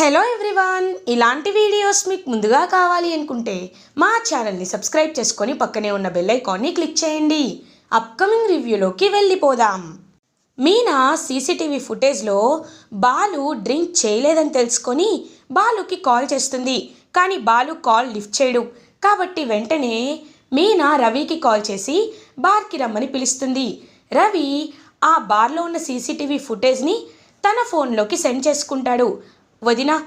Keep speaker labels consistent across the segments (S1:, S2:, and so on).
S1: Hello everyone ఇలాంటి videos మీకు ముందుగా కావాలి అనుకుంటే మా ఛానల్ని సబ్స్క్రైబ్ చేసుకొని పక్కనే ఉన్న బెల్ ఐకాన్ని క్లిక్ చేయండి. అప్కమింగ్ రివ్యూలోకి వెళ్ళిపోదాం. మీనా సీసీటీవీ ఫుటేజ్లో బాలు డ్రింక్ చేయలేదని తెలుసుకొని బాలుకి కాల్ చేస్తుంది. కానీ బాలు కాల్ లిఫ్ట్ చేయడు. కాబట్టి వెంటనే మీనా రవికి కాల్ చేసి బార్కి రమ్మని పిలుస్తుంది. రవి ఆ బార్లో ఉన్న సీసీటీవీ ఫుటేజ్ని తన ఫోన్లోకి సెండ్ చేసుకుంటాడు. వదిన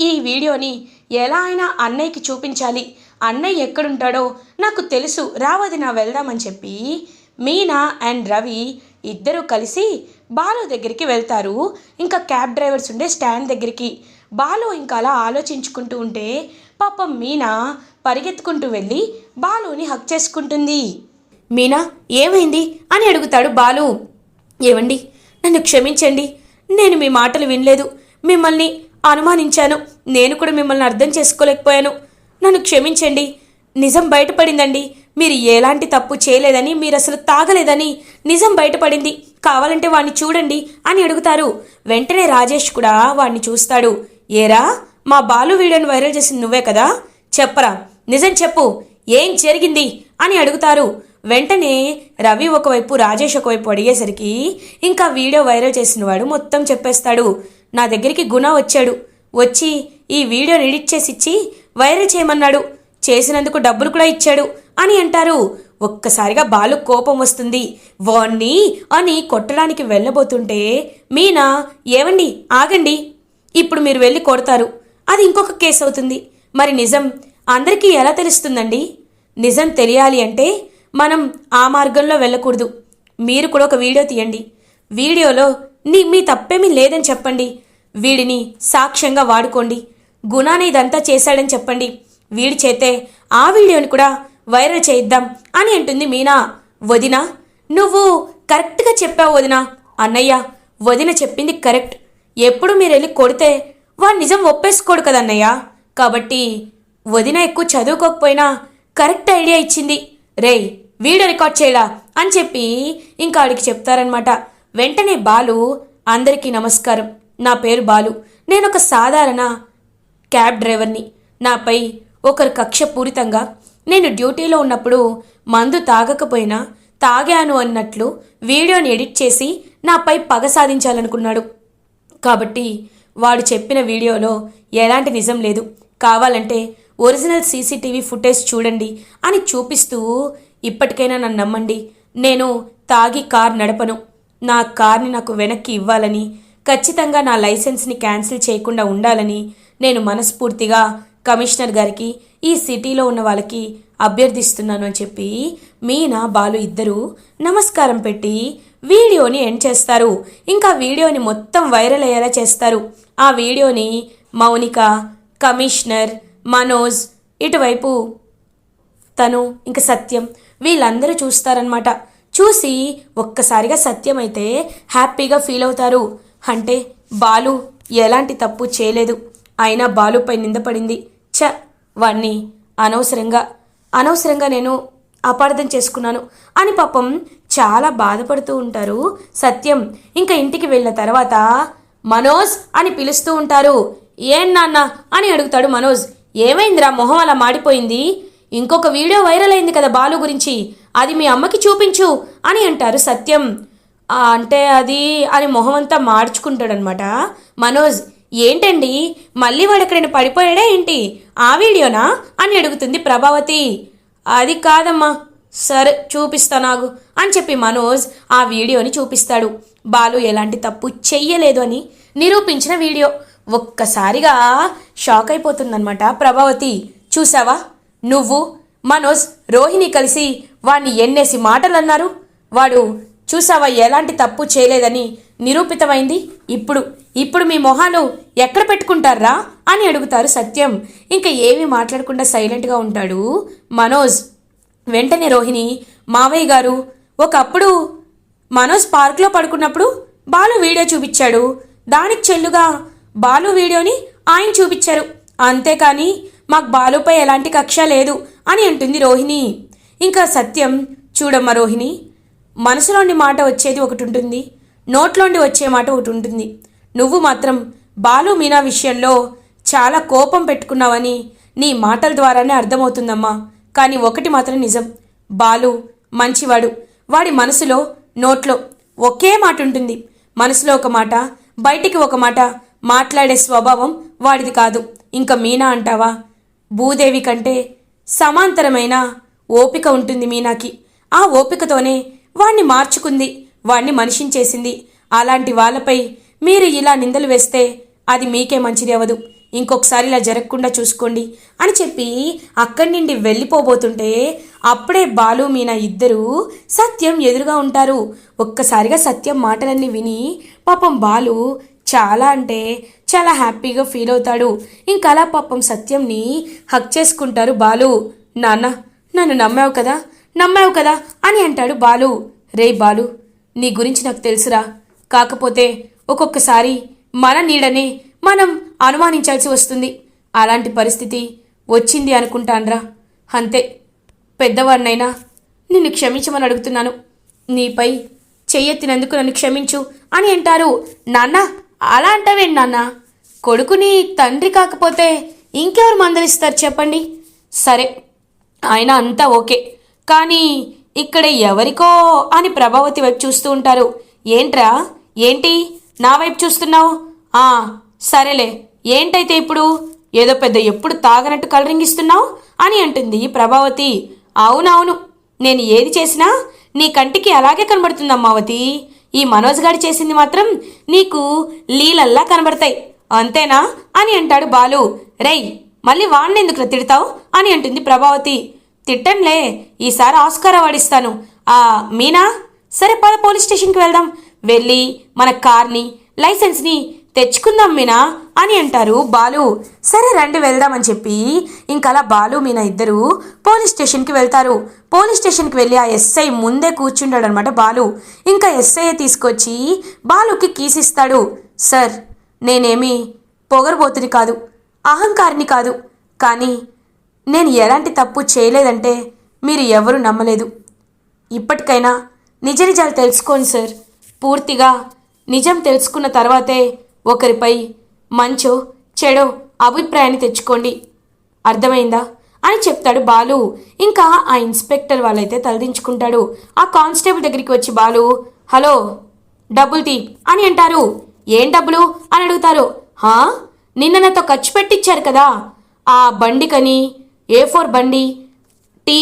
S1: ఈ వీడియోని ఎలా అయినా అన్నయ్యకి చూపించాలి. అన్నయ్య ఎక్కడుంటాడో నాకు తెలుసు. రా వదిన వెళ్దామని చెప్పి మీనా అండ్ రవి ఇద్దరూ కలిసి బాలు దగ్గరికి వెళ్తారు. ఇంకా క్యాబ్ డ్రైవర్స్ ఉండే స్టాండ్ దగ్గరికి. బాలు ఇంకా అలా ఆలోచించుకుంటూ ఉంటే పాపం మీనా పరిగెత్తుకుంటూ వెళ్ళి బాలుని హక్ చేసుకుంటుంది. మీనా ఏమైంది అని అడుగుతాడు బాలు. ఏవండి? నన్ను క్షమించండి. నేను మీ మాటలు వినలేదు. మిమ్మల్ని అనుమానించాను. నేను కూడా మిమ్మల్ని అర్థం చేసుకోలేకపోయాను. నన్ను క్షమించండి. నిజం బయటపడిందండి. మీరు ఎలాంటి తప్పు చేయలేదని మీరు అసలు తాగలేదని నిజం బయటపడింది. కావాలంటే వాణ్ణి చూడండి అని అడుగుతారు. వెంటనే రాజేష్ కూడా వాణ్ణి చూస్తాడు. ఏరా మా బాలు వీడియోని వైరల్ చేసింది నువ్వే కదా? చెప్పరా. నిజం చెప్పు. ఏం జరిగింది? అని అడుగుతారు. వెంటనే రవి ఒకవైపు రాజేష్ ఒకవైపు అడిగేసరికి ఇంకా వీడియో వైరల్ చేసిన వాడు మొత్తం చెప్పేస్తాడు. నా దగ్గరికి గుణ వచ్చాడు. వచ్చి ఈ వీడియోని ఎడిట్ చేసి ఇచ్చి వైరల్ చేయమన్నాడు. చేసినందుకు డబ్బులు కూడా ఇచ్చాడు అని అంటారు. ఒక్కసారిగా బాలు కోపం వస్తుంది. వాణ్ణి అని కొట్టడానికి వెళ్ళబోతుంటే మీనా ఏవండి? ఆగండి. ఇప్పుడు మీరు వెళ్ళి కొడతారు. అది ఇంకొక కేసు అవుతుంది. మరి నిజం అందరికీ ఎలా తెలుస్తుందండి? నిజం తెలియాలి అంటే మనం ఆ మార్గంలో వెళ్ళకూడదు. మీరు కూడా ఒక వీడియో తీయండి. వీడియోలో నీ మీ తప్పేమీ లేదని చెప్పండి. వీడిని సాక్ష్యంగా వాడుకోండి. గుణాన్ని ఇదంతా చేశాడని చెప్పండి. వీడి చేతే ఆ వీడియోని కూడా వైరల్ చేయిద్దాం అని అంటుంది మీనా. వదిన నువ్వు కరెక్ట్గా చెప్పావు వదిన. అన్నయ్య వదిన చెప్పింది కరెక్ట్. ఎప్పుడు మీరు వెళ్ళి కొడితే వాడు నిజం ఒప్పేసుకోడు కదన్నయ్య కాబట్టి వదిన ఎక్కువ చదువుకోకపోయినా కరెక్ట్ ఐడియా ఇచ్చింది. రేయ్ వీడియో రికార్డ్ చేయడా అని చెప్పి ఇంకా ఆడికి చెప్తారనమాట వెంటనే బాలు అందరికీ నమస్కారం. నా పేరు బాలు. నేను ఒక సాధారణ క్యాబ్ డ్రైవర్ని. నాపై ఒకరు కక్ష పూరితంగా నేను డ్యూటీలో ఉన్నప్పుడు మందు తాగకపోయినా తాగాను అన్నట్లు వీడియోని ఎడిట్ చేసి నాపై పగ సాధించాలనుకున్నాడు. కాబట్టి వాడు చెప్పిన వీడియోలో ఎలాంటి నిజం లేదు. కావాలంటే ఒరిజినల్ సీసీటీవీ ఫుటేజ్ చూడండి అని చూపిస్తూ ఇప్పటికైనా నన్ను నమ్మండి. నేను తాగి కార్ నడపను. నా కార్ని నాకు వెనక్కి ఇవ్వాలని ఖచ్చితంగా నా లైసెన్స్ని క్యాన్సిల్ చేయకుండా ఉండాలని నేను మనస్ఫూర్తిగా కమిషనర్ గారికి ఈ సిటీలో ఉన్న వాళ్ళకి అభ్యర్థిస్తున్నాను అని చెప్పి మీనా బాలు ఇద్దరు నమస్కారం పెట్టి వీడియోని ఎండ్ చేస్తారు. ఇంకా వీడియోని మొత్తం వైరల్ అయ్యేలా చేస్తారు. ఆ వీడియోని మౌనిక కమిషనర్ మనోజ్ ఇటువైపు తను ఇంకా సత్యం వీళ్ళందరూ చూస్తారనమాట చూసి ఒక్కసారిగా సత్యమైతే హ్యాపీగా ఫీల్ అవుతారు. అంటే బాలు ఎలాంటి తప్పు చేయలేదు. అయినా బాలుపై నిందపడింది చ వాణ్ణి అనవసరంగా. అనవసరంగా నేను అపార్థం చేసుకున్నాను అని పాపం చాలా బాధపడుతూ ఉంటారు సత్యం. ఇంకా ఇంటికి వెళ్ళిన తర్వాత మనోజ్ అని పిలుస్తూ ఉంటారు. ఏం నాన్న? అని అడుగుతాడు మనోజ్. ఏమైందిరా? మొహం అలా మాడిపోయింది. ఇంకొక వీడియో వైరల్ అయింది కదా బాలు గురించి. అది మీ అమ్మకి చూపించు అని అంటారు సత్యం. అంటే అది అని మొహమంతా మార్చుకుంటాడనమాట మనోజ్ ఏంటండి? మళ్ళీ వాడు ఎక్కడైనా పడిపోయాడా ఏంటి? ఆ వీడియోనా? అని అడుగుతుంది ప్రభావతి. అది కాదమ్మా. సరే చూపిస్తా నాకు అని చెప్పి మనోజ్ ఆ వీడియోని చూపిస్తాడు. బాలు ఎలాంటి తప్పు చెయ్యలేదు అని నిరూపించిన వీడియో. ఒక్కసారిగా షాక్ అయిపోతుందన్నమాట ప్రభావతి. చూసావా? నువ్వు మనోజ్ రోహిణి కలిసి వాణ్ణి ఎన్నేసి మాటలు అన్నారు వాడు చూసావా ఎలాంటి తప్పు చేయలేదని నిరూపితమైంది. ఇప్పుడు ఇప్పుడు మీ మొహాలు ఎక్కడ పెట్టుకుంటారా? అని అడుగుతారు సత్యం. ఇంకా ఏమీ మాట్లాడకుండా సైలెంట్గా ఉంటాడు మనోజ్. వెంటనే రోహిణి మావయ్య గారు ఒకప్పుడు మనోజ్ పార్క్లో పడుకున్నప్పుడు బాలు వీడియో చూపించాడు. దానికి చెల్లుగా బాలు వీడియోని ఆయన చూపించారు. అంతేకాని మాకు బాలుపై ఎలాంటి కక్ష లేదు అని అంటుంది రోహిణి. ఇంకా సత్యం చూడమ్మ రోహిణి మనసులోని మాట వచ్చేది ఒకటి ఉంటుంది నోట్లోండి వచ్చే మాట ఒకటి ఉంటుంది నువ్వు మాత్రం బాలు మీనా విషయంలో చాలా కోపం పెట్టుకున్నావని నీ మాటల ద్వారానే అర్థమవుతుందమ్మా. కానీ ఒకటి మాత్రం నిజం బాలు మంచివాడు. వాడి మనసులో నోట్లో ఒకే మాట ఉంటుంది. మనసులో ఒక మాట బయటికి ఒక మాట మాట్లాడే స్వభావం వాడిది కాదు. ఇంకా మీనా అంటావా? భూదేవి కంటే సమాంతరమైన ఓపిక ఉంటుంది మీనాకి. ఆ ఓపికతోనే వాణ్ణి మార్చుకుంది వాణ్ణి మనిషిని చేసింది అలాంటి వాళ్ళపై మీరు ఇలా నిందలు వేస్తే అది మీకే మంచిది అవ్వదు. ఇంకొకసారి ఇలా జరగకుండా చూసుకోండి అని చెప్పి అక్కడి నుండి వెళ్ళిపోబోతుంటే అప్పుడే బాలు మీనా ఇద్దరూ సత్యం ఎదురుగా ఉంటారు. ఒక్కసారిగా సత్యం మాటలన్నీ విని పాపం బాలు చాలా అంటే చాలా హ్యాపీగా ఫీల్ అవుతాడు. ఇంకా అలా పాపం సత్యంని హక్ చేసుకుంటారు బాలు. నాన్న నన్ను నమ్మావు కదా నమ్మావు కదా అని అంటాడు బాలు. రే బాలు నీ గురించి నాకు తెలుసురా. కాకపోతే ఒక్కొక్కసారి మన నీడనే మనం అనుమానించాల్సి వస్తుంది. అలాంటి పరిస్థితి వచ్చింది అనుకుంటాన్రా. అంతే పెద్దవాడినైనా నిన్ను క్షమించమని అడుగుతున్నాను. నీపై చెయ్యెత్తినందుకు నన్ను క్షమించు అని అంటారు. నాన్న అలా అంటావేంటి నాన్న? కొడుకుని తండ్రి కాకపోతే ఇంకెవరు మందలిస్తారు చెప్పండి. సరే ఆయన అంతా ఓకే. కానీ ఇక్కడ ఎవరికో అని ప్రభావతి వైపు చూస్తూ ఉంటారు. ఏంట్రా? ఏంటి? నా వైపు చూస్తున్నావు? ఆ సరేలే. ఏంటైతే ఇప్పుడు? ఏదో పెద్ద ఎప్పుడు తాగనట్టు కలరింగిస్తున్నావు అని అంటుంది ప్రభావతి. అవునవును. నేను ఏది చేసినా నీ కంటికి అలాగే కనబడుతుంది అమ్మావతి. ఈ మనోజ్ గారి చేసింది మాత్రం నీకు లీలల్లా కనబడతాయి. అంతేనా? అని అంటాడు బాలు. రేయ్ మళ్ళీ వాణ్ణి ఎందుకు తిడతావు? అని అంటుంది ప్రభావతి. తిట్టంలే ఈసారి ఆస్కార్ అవార్డు ఇస్తాను ఆ మీనా? సరే పద పోలీస్ స్టేషన్కి వెళ్దాం. వెళ్ళి మన కార్ని లైసెన్స్ని తెచ్చుకుందాం మీనా అని అంటారు బాలు. సరే రండి వెళ్దామని చెప్పి ఇంకలా బాలు మీనా ఇద్దరు పోలీస్ స్టేషన్కి వెళ్తారు. పోలీస్ స్టేషన్కి వెళ్ళి ఆ ఎస్ఐ ముందే కూర్చుంటాడు అనమాట బాలు. ఇంకా ఎస్ఐ తీసుకొచ్చి బాలుకి కీసిస్తాడు సార్ నేనేమి పొగరబోతుని కాదు. అహంకారిని కాదు. కానీ నేను ఎలాంటి తప్పు చేయలేదంటే మీరు ఎవరు నమ్మలేదు. ఇప్పటికైనా నిజ నిజాలు తెలుసుకోండి సార్. పూర్తిగా నిజం తెలుసుకున్న తర్వాతే ఒకరిపై మంచో చెడో అభిప్రాయాన్ని తెచ్చుకోండి. అర్థమైందా? అని చెప్తాడు బాలు. ఇంకా ఆ ఇన్స్పెక్టర్ వాళ్ళైతే తలదించుకుంటాడు. ఆ కానిస్టేబుల్ దగ్గరికి వచ్చి బాలు హలో డబ్బులు తీ అని అంటారు. ఏం డబ్బులు? అని అడుగుతారు. హా? నిన్న నాతో ఖర్చు పెట్టించారు కదా. ఆ బండికని ఏ ఫోర్ బండి టీ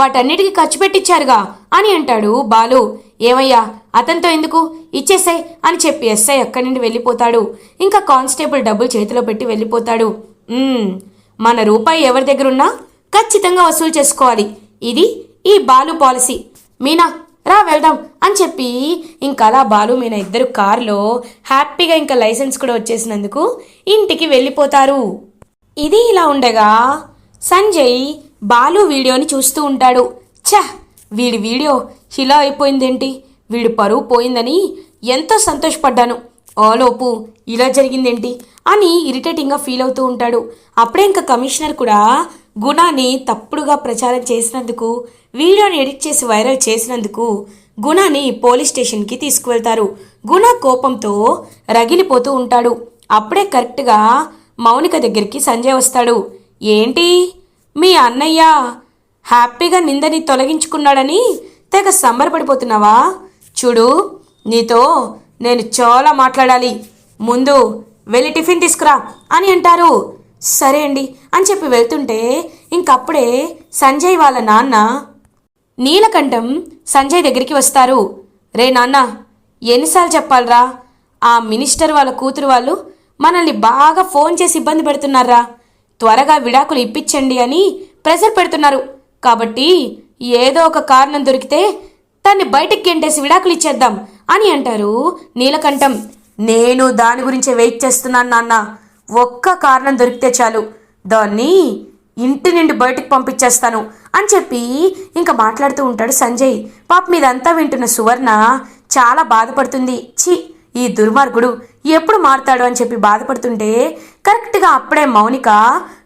S1: వాటన్నిటికీ ఖర్చు పెట్టించారుగా అని అంటాడు బాలు. ఏమయ్యా అతనితో ఎందుకు? ఇచ్చేసాయి అని చెప్పి ఎస్ఐ అక్కడి నుండి వెళ్ళిపోతాడు. ఇంకా కానిస్టేబుల్ డబ్బులు చేతిలో పెట్టి వెళ్ళిపోతాడు. మన రూపాయి ఎవరి దగ్గరున్నా ఖచ్చితంగా వసూలు చేసుకోవాలి. ఇది ఈ బాలు పాలసీ. మీనా రా వెళ్దాం అని చెప్పి ఇంకా అలా బాలు మీన ఇద్దరు కారులో హ్యాపీగా ఇంకా లైసెన్స్ కూడా వచ్చేసినందుకు ఇంటికి వెళ్ళిపోతారు. ఇది ఇలా ఉండగా సంజయ్ బాలు వీడియోని చూస్తూ ఉంటాడు. ఛ! వీడి వీడియో ఇలా అయిపోయిందేంటి? వీడి పరువు పోయిందని ఎంతో సంతోషపడ్డాను. ఓలోపు ఇలా జరిగిందేంటి? అని ఇరిటేటింగ్గా ఫీల్ అవుతూ ఉంటాడు. అప్పుడే ఇంకా కమిషనర్ కూడా గుణాన్ని తప్పుడుగా ప్రచారం చేసినందుకు వీడియోని ఎడిట్ చేసి వైరల్ చేసినందుకు గుణాని పోలీస్ స్టేషన్కి తీసుకువెళ్తారు. గుణ కోపంతో రగిలిపోతూ ఉంటాడు. అప్పుడే కరెక్ట్గా మౌనిక దగ్గరికి సంజయ్ వస్తాడు. ఏంటి? మీ అన్నయ్య హ్యాపీగా నిందని తొలగించుకున్నాడని తెగ సంబరపడిపోతున్నావా? చూడు నీతో నేను చాలా మాట్లాడాలి. ముందు వెళ్ళి టిఫిన్ తీసుకురా అని అంటారు. సరే అండి అని చెప్పి వెళ్తుంటే ఇంకప్పుడే సంజయ్ వాళ్ళ నాన్న నీలకంఠం సంజయ్ దగ్గరికి వస్తారు. రే నాన్న ఎన్నిసార్లు చెప్పాలరా? ఆ మినిస్టర్ వాళ్ళ కూతురు వాళ్ళు మనల్ని బాగా ఫోన్ చేసి ఇబ్బంది పెడుతున్నారా? త్వరగా విడాకులు ఇప్పించండి అని ప్రెషర్ పెడుతున్నారు. కాబట్టి ఏదో ఒక కారణం దొరికితే దాన్ని బయటికి గెంటేసి విడాకులు ఇచ్చేద్దాం అని అంటారు నీలకంఠం. నేను దాని గురించే వెయిట్ చేస్తున్నాను నాన్న. ఒక్క కారణం దొరికితే చాలు. దాన్ని ఇంటి నుండి బయటికి పంపించేస్తాను అని చెప్పి ఇంకా మాట్లాడుతూ ఉంటాడు సంజయ్. పాప మీదంతా వింటున్న సువర్ణ చాలా బాధపడుతుంది. ఛీ ఈ దుర్మార్గుడు ఎప్పుడు మారుతాడు అని చెప్పి బాధపడుతుంటే కరెక్ట్గా అప్పుడే మౌనిక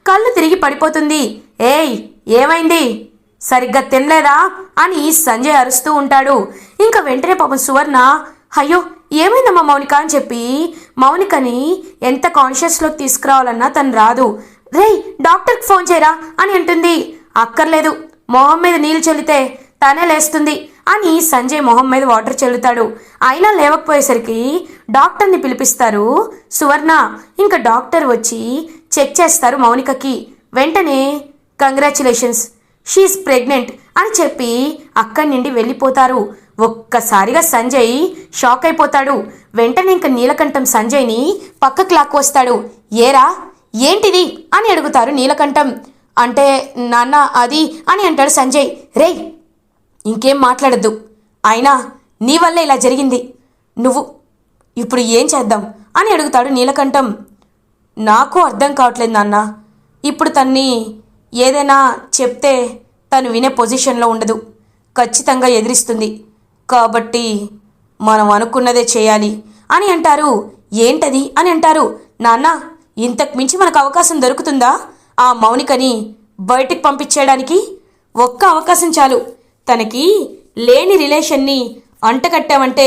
S1: కళ్ళు తిరిగి పడిపోతుంది. ఏయ్ ఏమైంది? సరిగ్గా తినలేదా? అని సంజయ్ అరుస్తూ ఉంటాడు. ఇంకా వెంటనే పాపం సువర్ణ అయ్యో ఏమైందమ్మా మౌనిక? అని చెప్పి మౌనికని ఎంత కాన్షియస్లోకి తీసుకురావాలన్నా తను రాదు. రేయ్ డాక్టర్కి ఫోన్ చేయరా అని అంటుంది. అక్కర్లేదు మొహం మీద నీళ్ళు చల్లితే తనే లేస్తుంది అని సంజయ్ మొహం మీద వాటర్ చల్లుతాడు. అయినా లేవకపోయేసరికి డాక్టర్ని పిలిపిస్తారు సువర్ణ ఇంకా డాక్టర్ వచ్చి చెక్ చేస్తారు మౌనికకి. వెంటనే కంగ్రాచులేషన్స్ షీఈస్ ప్రెగ్నెంట్ అని చెప్పి అక్కడి నుండి వెళ్ళిపోతారు. ఒక్కసారిగా సంజయ్ షాక్ అయిపోతాడు. వెంటనే ఇంక నీలకంఠం సంజయ్ని పక్కకు లాక్కొస్తాడు. ఏరా ఏంటిది? అని అడుగుతారు నీలకంఠం. అంటే నాన్న అది అని అంటాడు సంజయ్. రేయ్ ఇంకేం మాట్లాడద్దు. అయినా నీ వల్ల ఇలా జరిగింది. నువ్వు ఇప్పుడు ఏం చేద్దాం? అని అడుగుతాడు నీలకంఠం. నాకు అర్థం కావట్లేదు నాన్న. ఇప్పుడు తన్ని ఏదైనా చెప్తే తను వినే పొజిషన్లో ఉండదు. ఖచ్చితంగా ఎదిరిస్తుంది. కాబట్టి మనం అనుకున్నదే చేయాలి. అని అంటారు. ఏంటది? అని అంటారు. నాన్న ఇంతకు మించి మనకు అవకాశం దొరుకుతుందా? ఆ మౌనికని బయటికి పంపించేయడానికి ఒక్క అవకాశం చాలు. తనకి లేని రిలేషన్ని అంటకట్టామంటే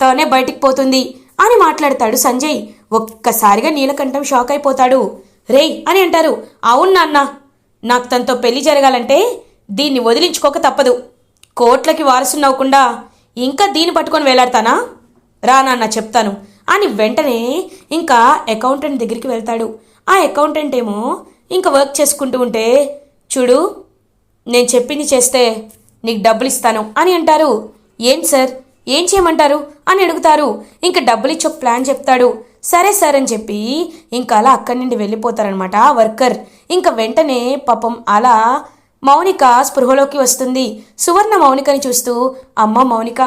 S1: తానే బయటికి పోతుంది అని మాట్లాడతాడు సంజయ్. ఒక్కసారిగా నీలకంఠం షాక్ అయిపోతాడు. రేయ్ అని అంటారు. అవును నాన్న నాకు తనతో పెళ్ళి జరగాలంటే దీన్ని వదిలించుకోక తప్పదు. కోట్లకి వారసున్నవ్వకుండా ఇంకా దీన్ని పట్టుకొని వేలాడతానా? రా నాన్న చెప్తాను. అని వెంటనే ఇంకా అకౌంటెంట్ దగ్గరికి వెళ్తాడు. ఆ అకౌంటెంట్ ఏమో ఇంకా వర్క్ చేసుకుంటూ ఉంటే చూడు నేను చెప్పింది చేస్తే నీకు డబ్బులు ఇస్తాను అని అంటారు. ఏం సార్? ఏం చేయమంటారు? అని అడుగుతారు. ఇంకా డబ్బులు ఇచ్చి ఒక ప్లాన్ చెప్తాడు. సరే సార్ అని చెప్పి ఇంకా అలా అక్కడి నుండి వెళ్ళిపోతారనమాట వర్కర్. ఇంకా వెంటనే పాపం అలా మౌనిక స్పృహలోకి వస్తుంది. సువర్ణ మౌనికని చూస్తూ అమ్మ మౌనిక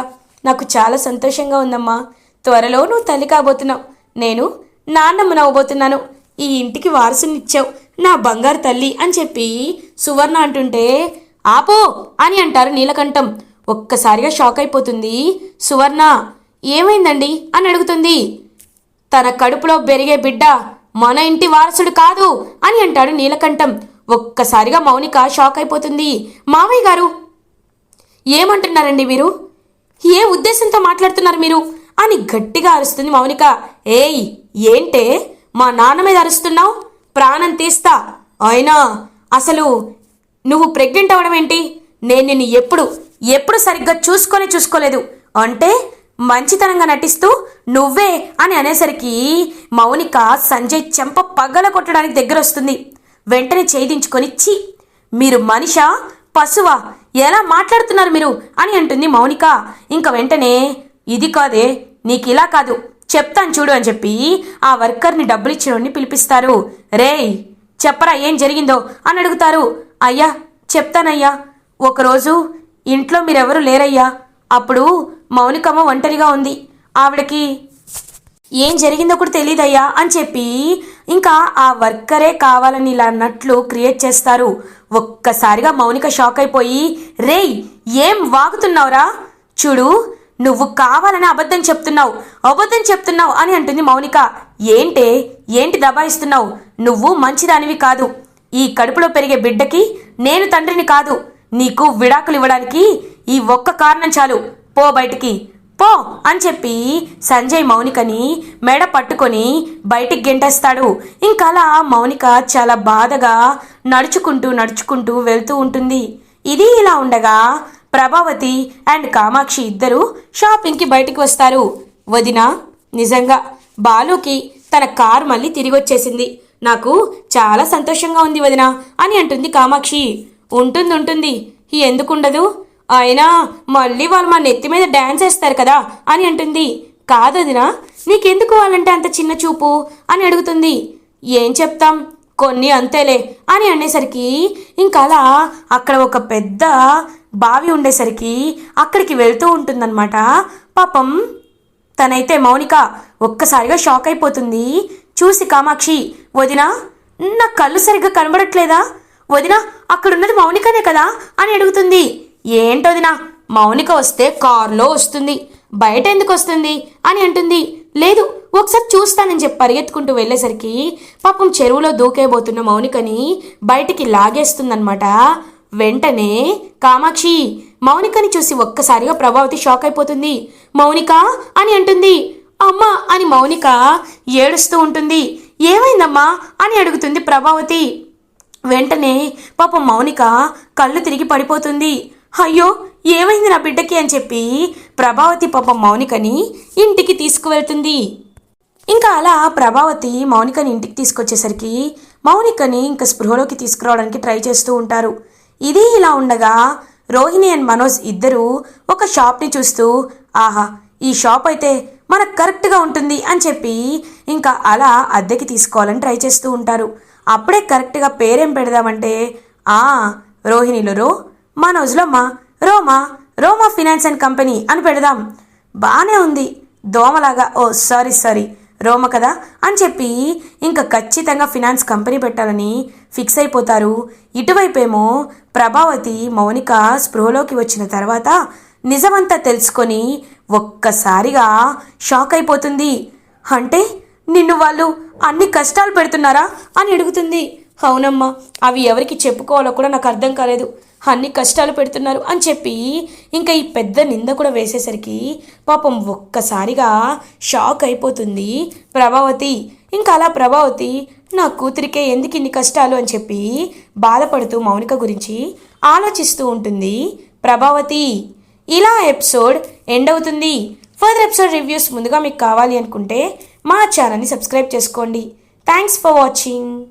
S1: నాకు చాలా సంతోషంగా ఉందమ్మా. త్వరలో నువ్వు తల్లి కాబోతున్నావు. నేను నాన్నమ్మను అవ్వబోతున్నాను ఈ ఇంటికి వారసునిచ్చావు. నా బంగారు తల్లి అని చెప్పి సువర్ణ అంటుంటే ఆపో అని అంటారు నీలకంఠం. ఒక్కసారిగా షాక్ అయిపోతుంది సువర్ణ. ఏమైందండి? అని అడుగుతుంది. తన కడుపులో పెరిగే బిడ్డ మన ఇంటి వారసుడు కాదు అని అంటాడు నీలకంఠం. ఒక్కసారిగా మౌనిక షాక్ అయిపోతుంది. మావయ్య గారు ఏమంటున్నారండి మీరు? ఏ ఉద్దేశంతో మాట్లాడుతున్నారు మీరు? అని గట్టిగా అరుస్తుంది మౌనిక. ఏయ్ ఏంటే? మా నాన్న మీద అరుస్తున్నావు? ప్రాణం తీస్తా. అయినా అసలు నువ్వు ప్రెగ్నెంట్ అవ్వడం ఏంటి? నేను నిన్ను ఎప్పుడు ఎప్పుడు సరిగ్గా చూసుకొని చూసుకోలేదు. అంటే మంచితనంగా నటిస్తూ నువ్వే అని అనేసరికి మౌనిక సంజయ్ చెంప పగల కొట్టడానికి దగ్గర వస్తుంది వెంటనే చేయించుకొని చి మీరు మనిషా? పశువా? ఎలా మాట్లాడుతున్నారు మీరు? అని అంటుంది మౌనిక. ఇంకా వెంటనే ఇది కాదే నీకు ఇలా కాదు. చెప్తాను చూడు అని చెప్పి ఆ వర్కర్ని డబ్బులు ఇచ్చినోడిని పిలిపిస్తారు. రేయ్ చెప్పరా ఏం జరిగిందో అని అడుగుతారు. అయ్యా చెప్తానయ్యా. ఒకరోజు ఇంట్లో మీరెవరు లేరయ్యా. అప్పుడు మౌనికమ్మ ఒంటరిగా ఉంది. ఆవిడకి ఏం జరిగిందో కూడా తెలియదయ్యా అని చెప్పి ఇంకా ఆ వర్కరే కావాలని ఇలా అన్నట్లు క్రియేట్ చేస్తారు. ఒక్కసారిగా మౌనిక షాక్ అయిపోయి రేయ్ ఏం వాగుతున్నావురా? చూడు నువ్వు కావాలని అబద్ధం చెప్తున్నావు అబద్ధం చెప్తున్నావు అని అంటుంది మౌనిక. ఏంటే ఏంటి దబాయిస్తున్నావు? నువ్వు మంచిదానివి కాదు. ఈ కడుపులో పెరిగే బిడ్డకి నేను తండ్రిని కాదు. నీకు విడాకులు ఇవ్వడానికి ఈ ఒక్క కారణం చాలు. పో బయటికి. పో అని చెప్పి సంజయ్ మౌనికని మెడ పట్టుకొని బయటికి గెంటేస్తాడు. ఇంకలా మౌనిక చాలా బాధగా నడుచుకుంటూ నడుచుకుంటూ వెళ్తూ ఉంటుంది. ఇది ఇలా ఉండగా ప్రభావతి అండ్ కామాక్షి ఇద్దరూ షాపింగ్కి బయటికి వస్తారు. వదిన నిజంగా బాలుకి తన కారు మళ్ళీ తిరిగి వచ్చేసింది నాకు చాలా సంతోషంగా ఉంది వదిన అని అంటుంది కామాక్షి. ఉంటుంది ఉంటుంది ఎందుకుండదు? అయినా మళ్ళీ వాళ్ళు మా నెత్తి మీద డ్యాన్స్ వేస్తారు కదా అని అంటుంది. కాదు వదిన నీకెందుకు వాళ్ళంటే అంత చిన్న చూపు అని అడుగుతుంది. ఏం చెప్తాం? కొన్ని అంతేలే అని అనేసరికి ఇంకా అలా అక్కడ ఒక పెద్ద బావి ఉండేసరికి అక్కడికి వెళ్తూ ఉంటుందన్నమాట. పాపం తనైతే మౌనిక ఒక్కసారిగా షాక్ అయిపోతుంది. చూసి కామాక్షి వదినా నా కళ్ళు సరిగ్గా కనబడట్లేదా? వదినా అక్కడున్నది మౌనికనే కదా? అని అడుగుతుంది. ఏంటొదినా మౌనిక వస్తే కారులో వస్తుంది. బయట ఎందుకు వస్తుంది? అని అంటుంది. లేదు ఒకసారి చూస్తానని చెప్పి పరిగెత్తుకుంటూ వెళ్ళేసరికి పాపం చెరువులో దూకేబోతున్న మౌనికని బయటికి లాగేస్తుందన్నమాట. వెంటనే కామాక్షి మౌనికని చూసి ఒక్కసారిగా ప్రభావతి షాక్ అయిపోతుంది. మౌనిక? అని అంటుంది. అమ్మా అని మౌనిక ఏడుస్తూ ఉంటుంది. ఏమైందమ్మా? అని అడుగుతుంది ప్రభావతి. వెంటనే పాపం మౌనిక కళ్ళు తిరిగి పడిపోతుంది. అయ్యో ఏమైంది నా బిడ్డకి? అని చెప్పి ప్రభావతి పాపం మౌనికని ఇంటికి తీసుకువెళ్తుంది. ఇంకా అలా ప్రభావతి మౌనికని ఇంటికి తీసుకొచ్చేసరికి మౌనికని ఇంకా స్పృహలోకి తీసుకురావడానికి ట్రై చేస్తూ ఉంటారు. ఇది ఇలా ఉండగా రోహిణి అండ్ మనోజ్ ఇద్దరూ ఒక షాప్ని చూస్తూ ఆహా ఈ షాప్ అయితే మనకు కరెక్ట్గా ఉంటుంది అని చెప్పి ఇంకా అలా అద్దెకి తీసుకోవాలని ట్రై చేస్తూ ఉంటారు. అప్పుడే కరెక్ట్గా పేరేం పెడదామంటే ఆ రోహిణిలో రో మనోజ్లో మా Roma Roma finance and company అని పెడదాం. బాగానే ఉంది. దోమలాగా ఓ సారీ సారీ రోమ కదా అని చెప్పి ఇంకా ఖచ్చితంగా ఫినాన్స్ కంపెనీ పెట్టాలని ఫిక్స్ అయిపోతారు. ఇటువైపేమో ప్రభావతి మౌనిక స్పృహలోకి వచ్చిన తర్వాత నిజమంతా తెలుసుకొని ఒక్కసారిగా షాక్ అయిపోతుంది. అంటే నిన్ను వాళ్ళు అన్ని కష్టాలు పెడుతున్నారా అని అడుగుతుంది. అవునమ్మా అవి ఎవరికి చెప్పుకోవాలో కూడా నాకు అర్థం కాలేదు. అన్ని కష్టాలు పెడుతున్నారు అని చెప్పి ఇంకా ఈ పెద్ద నింద కూడా వేసేసరికి పాపం ఒక్కసారిగా షాక్ అయిపోతుంది ప్రభావతి. ఇంకా అలా ప్రభావతి నా కూతురికే ఎందుకు ఇన్ని కష్టాలు అని చెప్పి బాధపడుతూ మౌనిక గురించి ఆలోచిస్తూ ఉంటుంది. ప్రభావతి ఇలా ఎపిసోడ్ ఎండ్ అవుతుంది. ఫర్దర్ ఎపిసోడ్ రివ్యూస్ ముందుగా మీకు కావాలి అనుకుంటే మా ఛానల్ని సబ్స్క్రైబ్ చేసుకోండి. Thanks for watching.